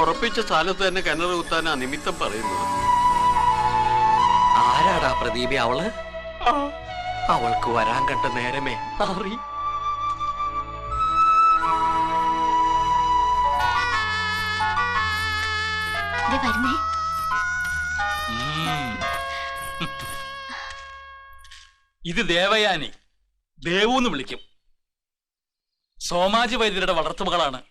ഉറപ്പിച്ച സ്ഥലത്ത് തന്നെ കിണർ കുത്താനാ നിമിത്തം പറയുന്നത്. ആരാടാ പ്രദീപി അവൾ? അവൾക്ക് വരാൻ കണ്ട നേരമേ മാറി. ഇത് ദേവയാനി. ദേവു എന്ന് വിളിക്കും. സോമാജി വൈദ്യരുടെ വളർത്തുമകളാണ്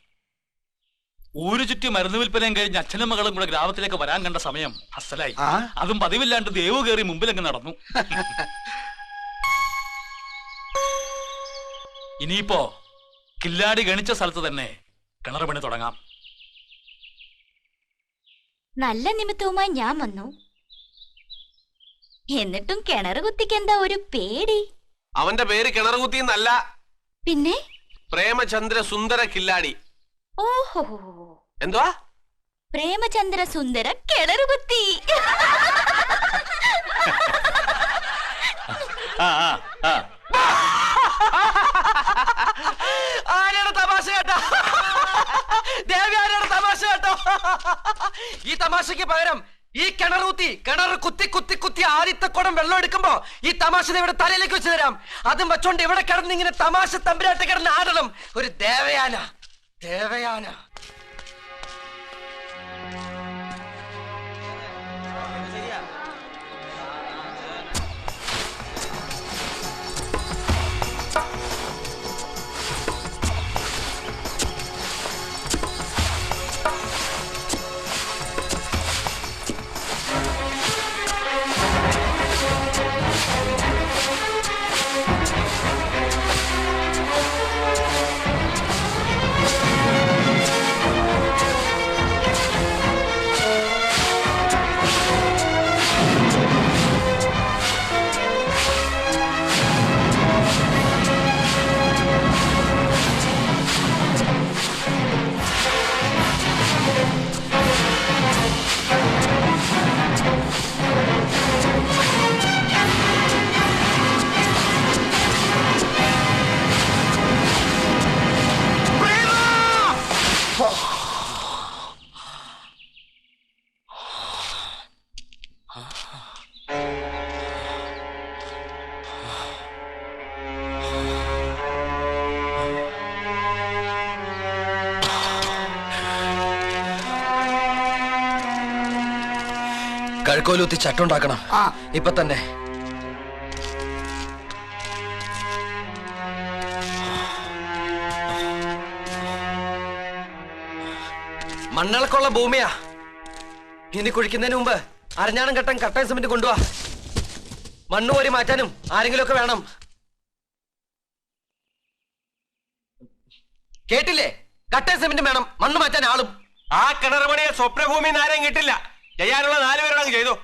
ഊരു ചുറ്റി മരുന്ന് വിൽപ്പനയും കഴിഞ്ഞ് അച്ഛനും മകളും കൂടെ ഗ്രാമത്തിലേക്ക് വരാൻ കണ്ട സമയം അസലായി. അതും പതിവില്ലാണ്ട് ദേവു കയറി മുമ്പിലങ്ങ് നടന്നു. ഇനിയിപ്പോ കില്ലാടി ഗണിച്ച സ്ഥലത്ത് തന്നെ കിണർ പണി തുടങ്ങാം. നല്ല നിമിത്തവുമായി ഞാൻ വന്നു. എന്നിട്ടും കിണർ കുത്തിക്കെന്താ ഒരു പേടി? അവന്റെ പേര് കിണറുകുത്തി എന്നല്ല പിന്നെ? പ്രേമചന്ദ്ര സുന്ദര കില്ലാടി. ഓഹോ. എന്തുവാ? പ്രേമചന്ദ്ര സുന്ദര കിണർ കുത്തി. ആ ആ ആ. ആരുടെ തമാശ കേട്ടോ? ദേവി ആരുടെ തമാശ കേട്ടോ? ഈ തമാശക്ക് പകരം ഈ കിണർ കുത്തി കിണർ കുത്തി കുത്തി കുത്തി ആദ്യത്തെ കുടം വെള്ളം എടുക്കുമ്പോ ഈ തമാശ ഇവിടെ തലയിലേക്ക് വെച്ച് തരാം. അതും വെച്ചോണ്ട് ഇവിടെ കിടന്ന് ഇങ്ങനെ തമാശ തമ്പുരാട്ട് കിടന്ന് ആടണം ഒരു ദേവയാന ദേവയാന. കഴുക്കോലൂത്തി ചട്ടുണ്ടാക്കണം. ആ. ഇപ്പൊ തന്നെ. മണ്ണിളക്കുള്ള ഭൂമിയാ. ഇനി കുഴിക്കുന്നതിന് മുമ്പ് അരഞ്ഞാണം കെട്ടൻ കട്ടൻ സിമെന്റ് കൊണ്ടുവാ. മണ്ണ് കോരി മാറ്റാനും ആരെങ്കിലും ഒക്കെ വേണം. കേട്ടില്ലേ? കട്ടൻ സിമെന്റ് വേണം. മണ്ണ് മാറ്റാൻ ആളും. ആ കിണർ പണിയെ സ്വപ്നഭൂമി ആരെയും കിട്ടില്ല ചെയ്യാനുള്ള നാലുപേരോടങ്ങ് ചെയ്തു.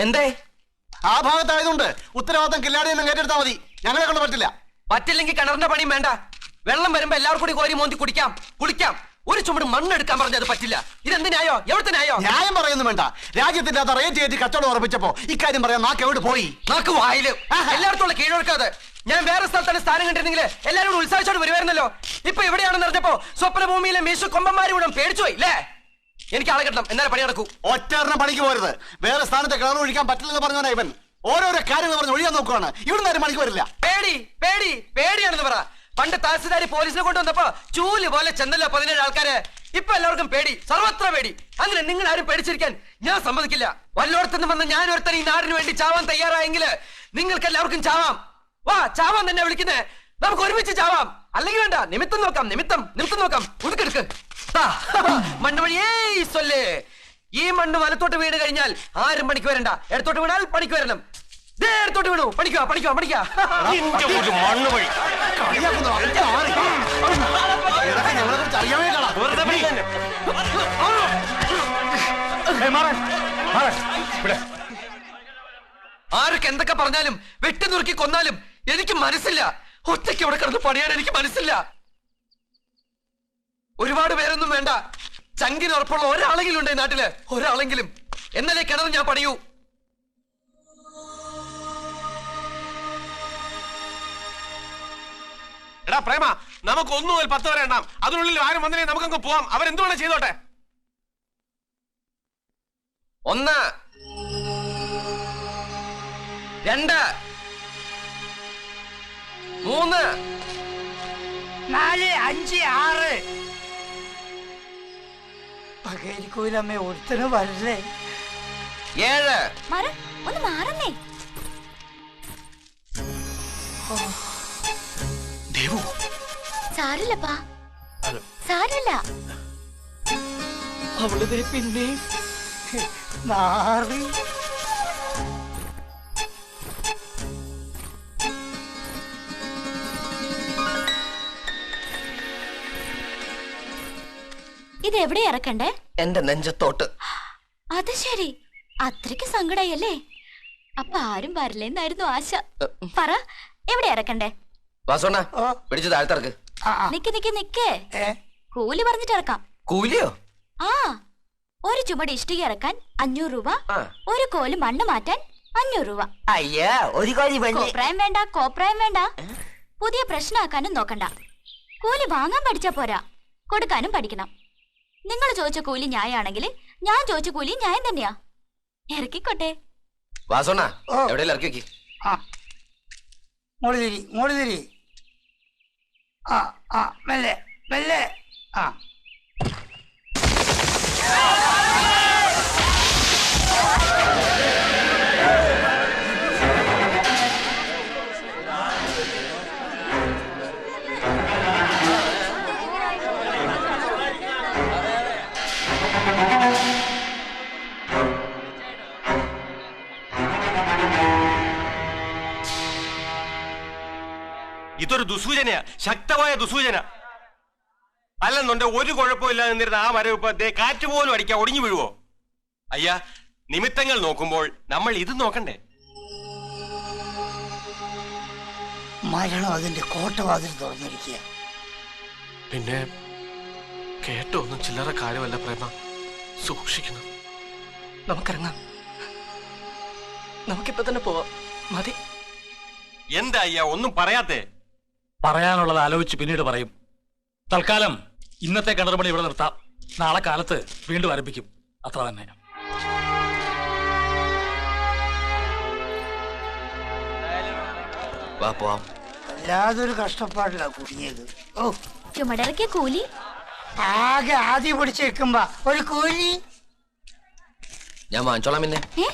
എന്തേ? ആ ഭാഗത്തായതുകൊണ്ട് ഉത്തരവാദിത്തം കില്ലാടി എന്ന് ഏറ്റെടുത്താൽ മതി. ഞങ്ങളെ കൊണ്ട് പറ്റില്ല. പറ്റില്ലെങ്കിൽ കിണറിന്റെ പണിയും വേണ്ട. വെള്ളം വരുമ്പോ എല്ലാവർക്കും കൂടി കോരി മോന്തി കുടിക്കാം. കുളിക്കാം. ഒരു ചുമട് മണ്ണെടുക്കാൻ പറഞ്ഞത് പറ്റില്ല. ഇതെന്ത് ന്യായോ? എവിടുത്തെ ന്യായോ? ന്യായം പറയുന്നു വേണ്ട. രാജ്യത്തിന്റെ അത് റേറ്റ് കയറ്റി കച്ചവടം ഉറപ്പിച്ചപ്പോ ഇക്കാര്യം പറയാൻ നാക്ക് എവിടെ പോയി? നാക്ക് വായിൽ. എല്ലായിടത്തും ഉള്ള കീഴൊഴുക്കാതെ. ഞാൻ വേറെ സ്ഥലത്താണ് സ്ഥാനം കണ്ടിരുന്നെങ്കിൽ എല്ലാവരും ഉത്സാഹിച്ചോട് വരുമായിരുന്നല്ലോ ഇപ്പൊ എവിടെയാണെന്ന് അറിഞ്ഞപ്പോ സ്വപ്നഭൂമിയിലെ മീശു കൊമ്പന്മാരും പേടിച്ചു പോയി അല്ലേ എനിക്ക് ആളെ കിട്ടണം. എന്നാലും പണി നടക്കൂ. ഒറ്റ പണിക്ക് പോരുത്. വേറെ സ്ഥാനത്തെ കിണർ ഒഴിക്കാൻ പറ്റില്ലെന്ന് പറഞ്ഞവനാ ഇവൻ. ഓരോരോ കാര്യങ്ങൾ പറഞ്ഞ് ഒഴിയാൻ നോക്കുവാണ്. ഇവിടുന്ന് ആരും പണിക്ക് വരില്ല. പേടി പേടി പേടിയാണെന്ന് പറ. പണ്ട് താസിദാരി പോലീസിനെ കൊണ്ടുവന്നപ്പോ ചൂൽ പോലെ ചെന്നല്ലോ പതിനേഴ് ആൾക്കാര്. ഇപ്പൊ എല്ലാവർക്കും പേടി. സർവത്ര പേടി. അങ്ങനെ നിങ്ങൾ ആരും പേടിച്ചിരിക്കാൻ ഞാൻ സമ്മതിക്കില്ല. വല്ലോടത്തുനിന്ന് വന്ന ഞാൻ ഒരുത്തൻ ഈ നാടിന് വേണ്ടി ചാവാൻ തയ്യാറായെങ്കിൽ നിങ്ങൾക്ക് എല്ലാവർക്കും ചാവാം. വാ ചാവാൻ തന്നെ വിളിക്കുന്നേ. നമുക്ക് ഒരുമിച്ച് ചാവാം. അല്ലെങ്കിൽ വേണ്ട. നിമിത്തം നോക്കാം നിമിത്തം നിമിത്തം നോക്കാം. ഉടുക്കെടുക്ക് മണ്ണ് വഴിയേ സൊല്ലേ ഈ മണ്ണ് വലത്തോട്ട് വീണ് കഴിഞ്ഞാൽ ആരും പണിക്ക് വരണ്ട. ഇടത്തോട്ട് വീണാൽ പണിക്ക് വരണം. ഇടത്തോട്ട് വീണു. മണ്ണ് വഴി. ആരൊക്കെ എന്തൊക്കെ പറഞ്ഞാലും വെട്ടി നുറുക്കി കൊന്നാലും എനിക്ക് മനസ്സില്ല. ഒറ്റയ്ക്ക് അവിടെ കിടന്ന് പണിയാൻ എനിക്ക് മനസ്സില്ല. ഒരുപാട് പേരൊന്നും വേണ്ട. ചങ്കിന് ഉറപ്പുള്ള ഒരാളെങ്കിലും ഉണ്ട് ഈ നാട്ടിൽ. ഒരാളെങ്കിലും. എന്നാലേ കിടന്ന് ഞാൻ പണിയൂ? എടാ പ്രേമ നമുക്ക് ഒന്നു മുതൽ പത്ത് വരെ എണ്ണാം. അതിനുള്ളിൽ ആരും വന്നില്ലേ നമുക്ക് അങ്ങ് പോവാം. അവരെന്ത് ചെയ്തോട്ടെ. ഒന്ന്. രണ്ട്. മൂന്ന്. നാല് അഞ്ച് ആറ്. പകരിക്കൂലമ്മേ ഒരുത്തന് വരല്ലേ? ഏഴ്. മറ ഒന്ന് മാറുന്നേ. ദേവു. സാരില്ലപ്പാ. സാരില്ല. അവളിതിൽ പിന്നെ നാറി ഇത് എവിടെ ഇറക്കണ്ടേ? എന്റെ നെഞ്ചത്തോട്ട്. അത് ശരി. അത്രയ്ക്ക് സങ്കടായല്ലേ? അപ്പൊ ആരും വരില്ലെന്നായിരുന്നു ആശ. പറ എവിടെ ഇറക്കണ്ടേ. പിടിച്ച് താഴ്ത്തിറക്ക്. നിക്ക് നിക്ക് നിക്ക്. കൂലി പറഞ്ഞിട്ട് ഇറക്കാം. കൂലിയോ? ആ. ഒരു ചുമട് ഇഷ്ടിക ഇറക്കാൻ അഞ്ഞൂറ് രൂപ. ഒരു കോൽ മണ്ണ് മാറ്റാൻ അഞ്ഞൂറ് രൂപ. അയ്യാ ഒരു കോപ്രായം വേണ്ട കോപ്രായം വേണ്ട. പുതിയ പ്രശ്നമാക്കാനും നോക്കണ്ട. കൂലി വാങ്ങാൻ പഠിച്ചാ പോരാ. കൊടുക്കാനും പഠിക്കണം. നിങ്ങൾ ചോദിച്ച കൂലി ന്യായാണെങ്കിൽ ഞാൻ ചോദിച്ച കൂലി ന്യായം തന്നെയാ. ഇറക്കിക്കോട്ടെ. വാസോണ്ണ ഓ. എവിടെയെങ്കിലും ഇറക്കി വെക്കി. ആ. മോൾ തിരി. ആ ആ മെല്ലെ മെല്ലെ. ആ. ദുസൂചനയാ ശക്തമായ ദുസൂചന. അല്ലെന്നുണ്ട് ഒരു കുഴപ്പമില്ലാതെ നിന്നിരുന്ന ആ മരവിപ്പ് കാറ്റ് പോലും അടിക്കാൻ ഒടിഞ്ഞു വീഴുവോ? അയ്യാ നിമിത്തങ്ങൾ നോക്കുമ്പോൾ നമ്മൾ ഇത് നോക്കണ്ടേ? മരണം അതിന്റെ കോട്ടവാതിൽ തുറന്നിരിക്കുക പിന്നെ കേട്ടോ ഒന്നും ചില്ലറ കാര്യമല്ല പ്രേമ. സൂക്ഷിക്കണം. നമുക്കിറങ്ങാം. നമുക്കിപ്പോ തന്നെ പോവാം. മതി. എന്താ അയ്യാ ഒന്നും പറയാത്തേ? പറയാനുള്ളത് ആലോചിച്ച് പിന്നീട് പറയും. തൽക്കാലം ഇന്നത്തെ കിണറുപണി ഇവിടെ നിർത്താം. നാളെ കാലത്ത് വീണ്ടും ആരംഭിക്കും. അത്ര തന്നെ. വാ പോവാം. വല്ലാതൊരു കഷ്ടപ്പാടില്ല കുടുങ്ങിയത്. ഓ. ചുമടിറക്കിയ കൂലി? ആകെ ആദ്യം പിടിച്ച് വെക്കുമ്പോ ഒരു കൂലി. ഞാൻ വാങ്ങിച്ചോളാം പിന്നെ. ഏ?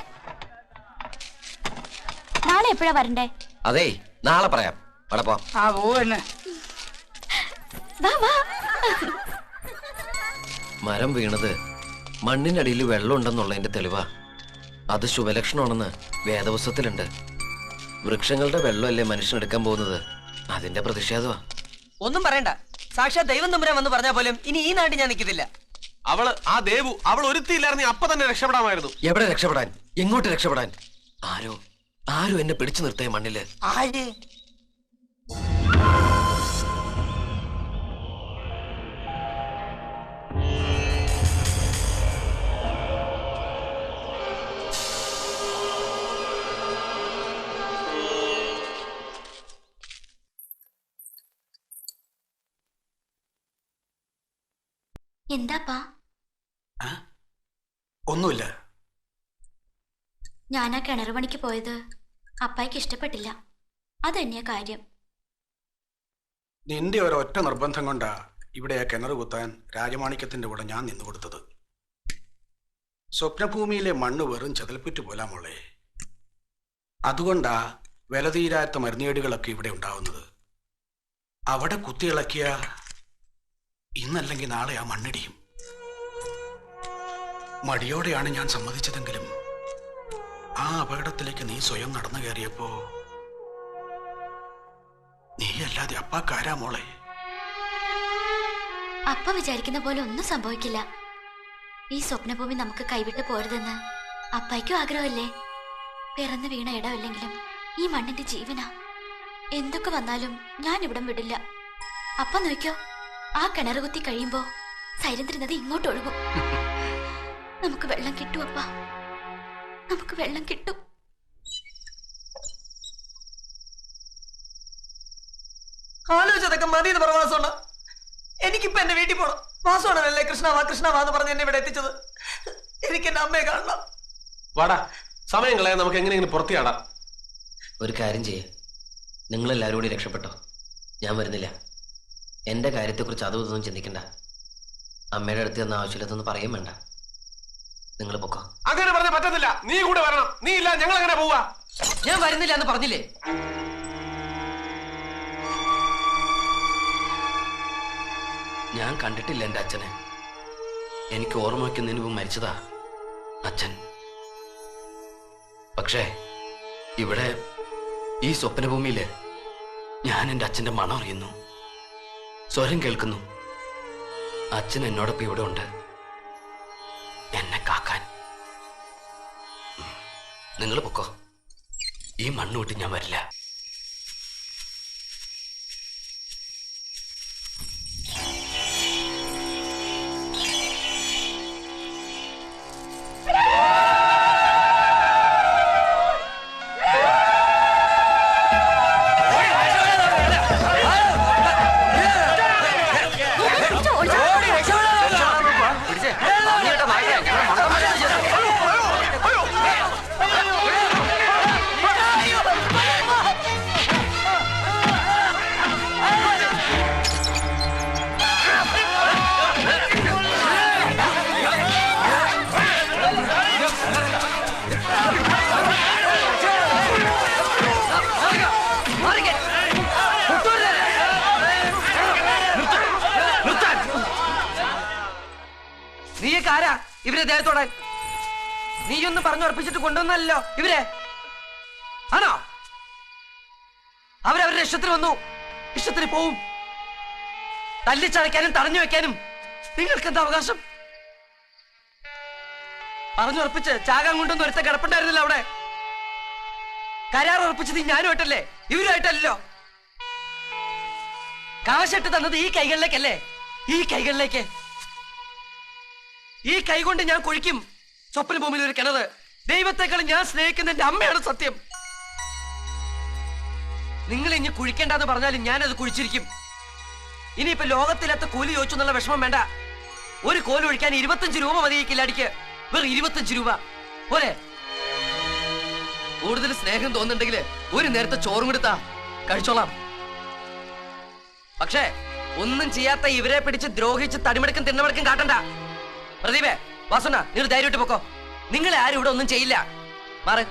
നാളെ എപ്പോഴാ വരണ്ടേ? അതെ നാളെ പറയാം. പോവാം ആ പോവന്നെ. വാ വാ. മരം വീണത് മണ്ണിനടിയിൽ വെള്ളം ഉണ്ടെന്നുള്ളതിന്റെ തെളിവാ. അത് ശുഭലക്ഷണമാണെന്ന് വേദപുസ്തകത്തിലുണ്ട്. വൃക്ഷങ്ങളുടെ വെള്ളമല്ലേ മനുഷ്യനെടുക്കാൻ പോകുന്നത്? അതിന്റെ പ്രതിഷേധമാ. ഒന്നും പറയണ്ട. സാക്ഷാ ദൈവം തമ്പുരാൻ വന്ന് പറഞ്ഞാൽ പോലും ഇനി ഈ നാട്ടിൽ ഞാൻ നിൽക്കത്തില്ല. അവൾ ആ ദേവു അവൾ ഒരുത്തിയില്ലായിരുന്നു അപ്പൊ തന്നെ രക്ഷപ്പെടാമായിരുന്നു. എവിടെ രക്ഷപ്പെടാൻ? എങ്ങോട്ട് രക്ഷപ്പെടാൻ? ആരോ ആരോ എന്നെ പിടിച്ചു നിർത്തേ മണ്ണിൽ. ആര്? എന്താപ്പാ? ഒന്നുമില്ല. ഞാൻ ആ കിണർ പണിക്ക് പോയത്. അപ്പായിക്ക് ഇഷ്ടപ്പെട്ടില്ല. അതന്നെയാ കാര്യം. നിന്റെ ഒരൊറ്റ നിർബന്ധം കൊണ്ടാ ഇവിടെ ആ കിണർ കുത്താൻ രാജമാണിക്യത്തിന്റെ കൂടെ ഞാൻ നിന്നു കൊടുത്തത്. സ്വപ്നഭൂമിയിലെ മണ്ണ് വെറും ചതൽപ്പുറ്റ് പോലാ മോളെ. അതുകൊണ്ടാ വിലതീരാത്ത മരുന്നേടുകളൊക്കെ ഇവിടെ ഉണ്ടാവുന്നത്. അവിടെ കുത്തിയിളക്കിയ ഇന്നല്ലെങ്കിൽ നാളെ ആ മണ്ണിടിയും. മടിയോടെയാണ് ഞാൻ സമ്മതിച്ചതെങ്കിലും ആ അപകടത്തിലേക്ക് നീ സ്വയം നടന്നു കയറിയപ്പോ നീയല്ലാതെ അപ്പാക്കാരാ മോളെ? അപ്പ വിചാരിക്കുന്ന പോലെ ഒന്നും സംഭവിക്കില്ല. ഈ സ്വപ്നഭൂമി നമുക്ക് കൈവിട്ട് പോരുതെന്ന് അപ്പായ്ക്കും ആഗ്രഹമല്ലേ? പിറന്നു വീണ ഇടമില്ലെങ്കിലും ഈ മണ്ണിന്റെ ജീവനാ. എന്തൊക്കെ വന്നാലും ഞാൻ ഇവിടം വിടില്ല. അപ്പ നോക്കിയോ? ആ കിണർ കുത്തി കഴിയുമ്പോ സൈലന്ദ്ര നദി ഇങ്ങോട്ട് ഒഴുകും. നമുക്ക് വെള്ളം കിട്ടും അപ്പ. നമുക്ക് വെള്ളം കിട്ടും. ആലോചിച്ചതൊക്കെ മതി എന്ന് പറഞ്ഞ വാസോണ എനിക്കിപ്പോ എന്റെ വീട്ടിൽ പോണം. വാസോണല്ലേ കൃഷ്ണ വാ കൃഷ്ണ വാ എന്ന് പറഞ്ഞ് എന്നെ ഇവിടെ എത്തിച്ചത്? എനിക്ക് എന്റെ അമ്മയെ കാണണം. വാടാ സമയം കളയാൻ നമുക്ക് എങ്ങനെയെങ്കിലും പുറത്തിയാടാം. ഒരു കാര്യം ചെയ്യേ. നിങ്ങളെല്ലാവരും കൂടി രക്ഷപ്പെട്ടോ. ഞാൻ വരുന്നില്ല. എന്റെ കാര്യത്തെക്കുറിച്ച് അതും ഇതൊന്നും ചിന്തിക്കണ്ട. അമ്മയുടെ അടുത്ത് എന്ന ആവശ്യമില്ലാത്തൊന്നും പറയും വേണ്ട. നിങ്ങൾ പൊക്കോ. അങ്ങനെ പറഞ്ഞ പറ്റത്തില്ല. നീ കൂടെ വരണം. നീ ഇല്ല ഞങ്ങൾ അങ്ങനെ പോവാ. ഞാൻ വരുന്നില്ല എന്ന് പറഞ്ഞില്ലേ? ഞാൻ കണ്ടിട്ടില്ല എന്റെ അച്ഛനെ. എനിക്ക് ഓർമ്മ വയ്ക്കുന്നതിന് മുമ്പ് മരിച്ചതാ അച്ഛൻ. പക്ഷേ ഇവിടെ ഈ സ്വപ്നഭൂമിയിൽ ഞാൻ എന്റെ അച്ഛന്റെ മണം അറിയുന്നു. സ്വരം കേൾക്കുന്നു. അച്ഛൻ എന്നോടൊപ്പം ഇവിടെ ഉണ്ട്. എന്നെ കാക്കാൻ. നിങ്ങൾ പൊക്കോ. ഈ മണ്ണ് വിട്ട് ഞാൻ വരില്ല. ഇവരെ ദേഹത്തോടാൻ നീയൊന്നും പറഞ്ഞു ഉറപ്പിച്ചിട്ട് കൊണ്ടുവന്നല്ലോ ഇവരെ. ആണോ? അവരവരുടെ ഇഷ്ടത്തിന് വന്നു ഇഷ്ടത്തിന് പോവും. തല്ലിച്ചടയ്ക്കാനും തടഞ്ഞു വെക്കാനും നിങ്ങൾക്ക് എന്താ അവകാശം പറഞ്ഞുറപ്പിച്ച് ചാകാൻ കൊണ്ടൊന്നും ഒരുത്ത കിടപ്പുണ്ടായിരുന്നില്ല അവിടെ. കരാർ ഉറപ്പിച്ചത് ഞാനുമായിട്ടല്ലേ ഇവരുമായിട്ടല്ലോ കാശിട്ട് തന്നത് ഈ കൈകളിലേക്കല്ലേ? ഈ കൈകളിലേക്ക്. ഈ കൈകൊണ്ട് ഞാൻ കുഴിക്കും. സ്വപ്ന ഭൂമിയിൽ ഒരു കിണറ്. ദൈവത്തെക്കാൾ ഞാൻ സ്നേഹിക്കുന്ന എന്റെ അമ്മയാണ് സത്യം. നിങ്ങൾ ഇനി കുഴിക്കേണ്ടെന്ന് പറഞ്ഞാലും ഞാനത് കുഴിച്ചിരിക്കും. ഇനിയിപ്പോ ലോകത്തിലത്തെ കൂലി ചോദിച്ചു എന്നുള്ള വിഷമം വേണ്ട. ഒരു കോൽ ഒഴിക്കാൻ ഇരുപത്തഞ്ച് രൂപ മതി ഈ വെറും ഇരുപത്തഞ്ച് രൂപ. പോരെ? കൂടുതൽ സ്നേഹം തോന്നുന്നുണ്ടെങ്കിൽ ഒരു നേരത്തെ ചോറും കൊടുത്താ കഴിച്ചോളാം. പക്ഷേ ഒന്നും ചെയ്യാത്ത ഇവരെ പിടിച്ച് ദ്രോഹിച്ച് തടിമെടുക്കും തിണ്ണമെടുക്കും കാട്ടണ്ട. പ്രദീപേ വാസുണ്ണ നിങ്ങൾ ധൈര്യമായിട്ട് പൊക്കോ. നിങ്ങളെ ആരും ഇവിടെ ഒന്നും ചെയ്യില്ല. മാറ്.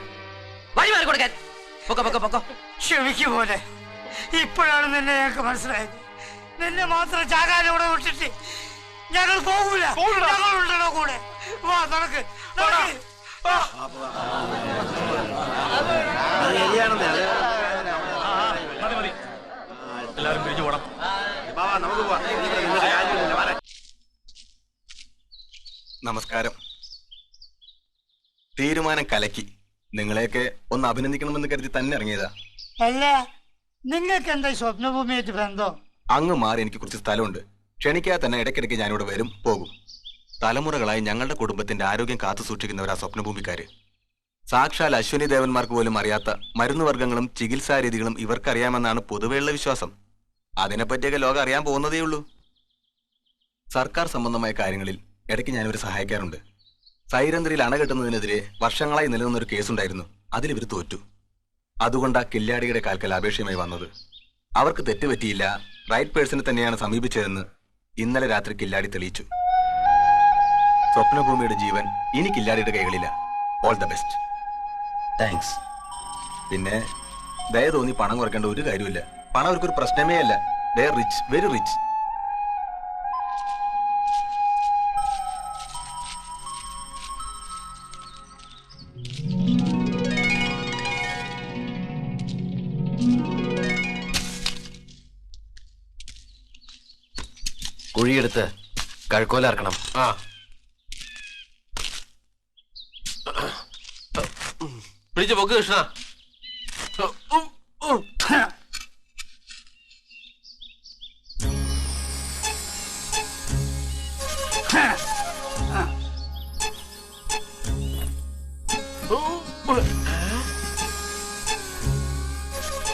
വഴി മാറി കൊടുക്കാൻ. പൊക്കോ പൊക്കോ പൊക്കോ. ക്ഷമിക്കു പോലെ ഇപ്പോഴാണ് നിന്നെ ഞങ്ങൾക്ക് മനസ്സിലായത്. നിന്നെ മാത്രം ചാകാൻ ഇവിടെ വിട്ടിട്ട് ഞങ്ങൾ പോകൂല. ഞങ്ങൾ കൂടെ. വാ നടക്ക്. എല്ലാരും മതി മതി. നമുക്ക് പോണം നമസ്കാരം. തീരുമാനം കലക്കി. നിങ്ങളെയൊക്കെ ഒന്ന് അഭിനന്ദിക്കണമെന്ന് കരുതി തന്നെ ഇറങ്ങിയതാ. അല്ല നിങ്ങൾക്ക് എന്താ സ്വപ്നഭൂമിയായിട്ട് ബന്ധം? അങ്ങ് മാറി എനിക്ക് കുറച്ച് സ്ഥലമുണ്ട്. ക്ഷണിക്കാതെ തന്നെ ഇടയ്ക്കിടയ്ക്ക് ഞാനിവിടെ വരും പോകും. തലമുറകളായി ഞങ്ങളുടെ കുടുംബത്തിന്റെ ആരോഗ്യം കാത്തു സൂക്ഷിക്കുന്നവരാ സ്വപ്നഭൂമിക്കാര്. സാക്ഷാൽ അശ്വിനി ദേവന്മാർക്ക് പോലും അറിയാത്ത മരുന്നുവർഗങ്ങളും ചികിത്സാ രീതികളും ഇവർക്കറിയാമെന്നാണ് പൊതുവെയുള്ള വിശ്വാസം. അതിനെപ്പറ്റിയൊക്കെ ലോകം അറിയാൻ പോകുന്നതേ ഉള്ളൂ സർക്കാർ സംബന്ധമായ കാര്യങ്ങളിൽ ഇടയ്ക്ക് ഞാനിവരെ സഹായിക്കാറുണ്ട്. സൈരന്ധ്രയിൽ അണ കെട്ടുന്നതിനെതിരെ വർഷങ്ങളായി നിലനിന്നൊരു കേസുണ്ടായിരുന്നു. അതിൽ ഇവർ തോറ്റു ആ കില്ലാടിയുടെ കാൽക്കൽ അപേക്ഷയുമായി വന്നത്. അവർക്ക് തെറ്റുപറ്റിയില്ല റൈറ്റ് പേഴ്സണെ തന്നെയാണ് സമീപിച്ചതെന്ന് ഇന്നലെ രാത്രി കില്ലാടി തെളിയിച്ചു. സ്വപ്നഭൂമിയുടെ ജീവൻ ഇനി കില്ലാടിയുടെ കൈകളില്ല. ഓൾ ദ ബെസ്റ്റ് താങ്ക്സ് പിന്നെ ദയ തോന്നി പണം കുറയ്ക്കേണ്ട ഒരു കാര്യമില്ല പണം അവർക്കൊരു പ്രശ്നമേ അല്ല. ദേ റിച്ച് വെരി റിച്ച് കുഴിയെടുത്ത് കഴുക്കോലാർക്കണം ആ. പിടിച്ചു പൊക്ക് കൃഷ്ണ.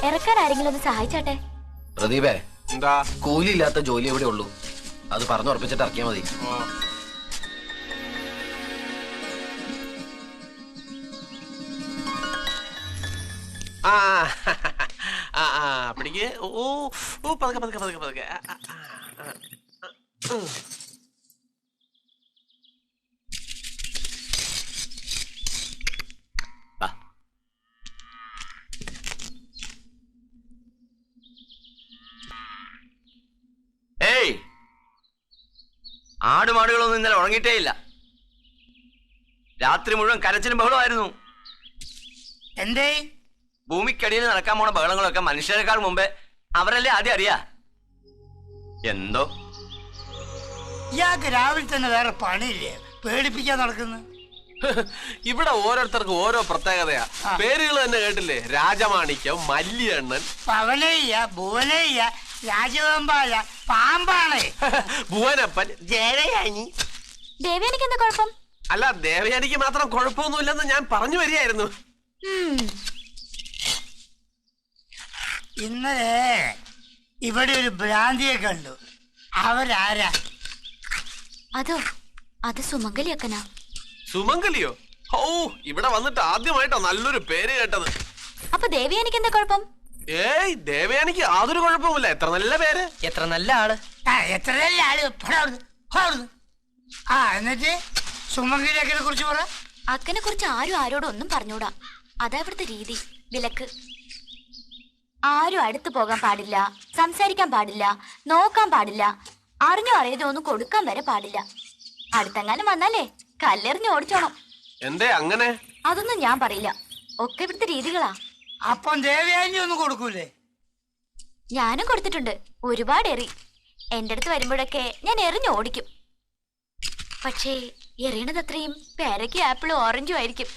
ഇറക്കാൻ ആരെങ്കിലും ഒന്ന് സഹായിച്ചാട്ടെ? പ്രദീപേ എന്താ? കൂലിയില്ലാത്ത ജോലി എവിടെ ഉള്ളൂ അത് പറഞ്ഞുറപ്പിച്ചിട്ട് ഇറക്കിയാൽ മതി. ആ. ആ ആ പിടിക്ക്. ഓ ഓ, ഓ പതുക്കെ പതുക്കെ പതുക്കെ. പതുക്കെ ആടുമാടുകളൊന്നും ഇന്നലെ ഉറങ്ങിയിട്ടേ ഇല്ല രാത്രി മുഴുവൻ കരച്ചിലും ബഹളമായിരുന്നു എന്തേ? ഭൂമിക്കടിയിൽ നടക്കാൻ പോണ ബഹളങ്ങളൊക്കെ മനുഷ്യരെക്കാൾ മുമ്പേ അവരല്ലേ ആദ്യം അറിയാ? എന്തോ? ഇയാൾക്ക് രാവിലെ തന്നെ വേറെ പണിയില്ലേ? പേടിപ്പിക്കാൻ നടക്കുന്നു. ഇവിടെ ഓരോരുത്തർക്കും ഓരോ പ്രത്യേകതയാ. പേരുകൾ തന്നെ കേട്ടില്ലേ? രാജമാണിക്യം മല്ലിയണ്ണൻ. പവനയ്യ ഭുവനയ്യ രാജവെമ്പാല പാമ്പാണ്. ഭുവനപ്പൻ. ജയയാനി ദേവേനിക്ക് എന്താ കുഴപ്പം? അല്ല ദേവയാനിക്ക് മാത്രം കുഴപ്പമൊന്നുമില്ലെന്ന് ഞാൻ പറഞ്ഞു വരികയായിരുന്നു. ഇന്നലെ ഇവിടെ ഒരു ഭ്രാന്തിയെ കണ്ടു. അവരാരാ? അതോ അത് സുമംഗലി അക്കനാ സുമംഗലിയോ? ഓ ഇവിടെ വന്നിട്ട് ആദ്യമായിട്ടാ നല്ലൊരു പേര് കേട്ടത്. അപ്പൊ ദേവിയാനിക്ക് എന്താ കുഴപ്പം? ഏയ് ദേവയാനിക്ക് യാതൊരു കുഴപ്പമില്ല എത്ര നല്ല പേര്? എത്ര നല്ല ആൾ? ആ നല്ല ആൾ? ആ എന്നിട്ട് സുമംഗലിയൊക്കെ കുറിച്ച് പറ. അക്കനെ കുറിച്ച് ആരും ആരോടും ഒന്നും പറഞ്ഞൂടാ. അതാ ഇവിടുത്തെ രീതി വിലക്ക്. ആരും അടുത്ത് പോകാൻ പാടില്ല സംസാരിക്കാൻ പാടില്ല നോക്കാൻ പാടില്ല അറിഞ്ഞോ അറിയതോ ഒന്നും കൊടുക്കാൻ വരെ പാടില്ല. അടുത്തെങ്ങാനും വന്നാലേ കല്ലെറിഞ്ഞ് ഓടിച്ചോണം എന്തേ അങ്ങനെ? അതൊന്നും ഞാൻ പറയില്ല. ഒക്കെ ഇവിടുത്തെ രീതികളാ. അപ്പം ദേവയാനി ഒന്നും കൊടുക്കൂലേ? ഞാനും കൊടുത്തിട്ടുണ്ട്. ഒരുപാട് എറി. എന്റെ അടുത്ത് വരുമ്പോഴൊക്കെ ഞാൻ എറിഞ്ഞ് ഓടിക്കും. പക്ഷേ എറിയണത് അത്രയും പേരയ്ക്കും ആപ്പിളും ഓറഞ്ചും ആയിരിക്കും.